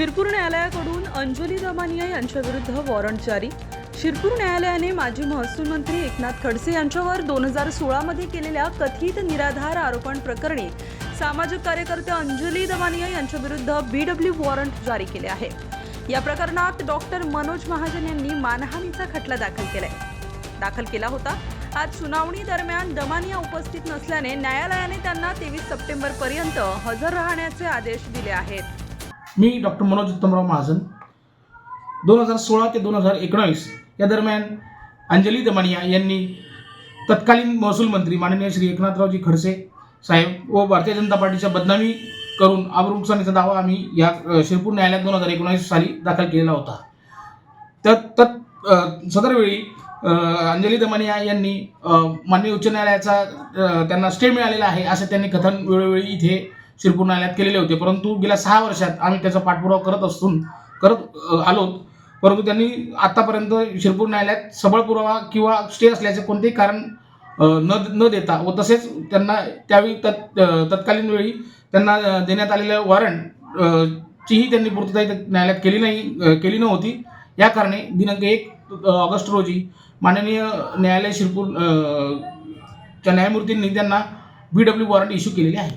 शिरपूर न्यायालयाकडून अंजली दमानिया यांच्याविरुद्ध वॉरंट जारी. शिरपूर न्यायालयाने माजी महसूल मंत्री एकनाथ खडसे यांच्यावर दोन हजार सोळामध्ये केलेल्या कथित निराधार आरोपण प्रकरणी सामाजिक कार्यकर्ते अंजली दमानिया यांच्याविरुद्ध बी डब्ल्यू वॉरंट जारी केले आहे. या प्रकरणात डॉक्टर मनोज महाजन यांनी मानहानीचा खटला दाखल केलाय. दाखल केला होता. आज सुनावणी दरम्यान दमानिया उपस्थित नसल्याने न्यायालयाने त्यांना तेवीस सप्टेंबर पर्यंत हजर राहण्याचे आदेश दिले आहेत. मी डॉक्टर मनोज उत्तमराव महाजन. दोन हजार सोळा ते दोन हजार एकोणावीस या दरम्यान अंजली दमानिया यांनी तत्कालीन महसूल मंत्री माननीय श्री एकनाथरावजी खडसे साहेब व भारतीय जनता पार्टीच्या बदनामी करून आबरुनुकसानीचा दावा आम्ही या शिरपूर न्यायालयात दोन हजार एकोणावीस साली दाखल केलेला होता. तर तत् सदरवेळी अंजली दमानिया यांनी माननीय उच्च न्यायालयाचा त्यांना स्टे मिळालेला आहे असे त्यांनी कथन वेळोवेळी इथे शिरपूर न्यायालयात केलेले होते. परंतु गेल्या सहा वर्षात आम्ही त्याचा पाठपुरावा करत असून करत आलो परंतु त्यांनी आतापर्यंत शिरपूर न्यायालयात सबळ पुरावा किंवा स्टे असल्याचे कोणतेही कारण न न देता व तसेच त्यांना त्यावेळी तत् तत्कालीन वेळी त्यांना देण्यात आलेलं वॉरंट चीही त्यांनी पूर्तता न्यायालयात केली नाही केली नव्हती. या कारणे दिनांक एक ऑगस्ट रोजी माननीय न्यायालय शिरपूर च्या न्यायमूर्तींनी त्यांना बी डब्ल्यू वॉरंट इश्यू केलेली आहे.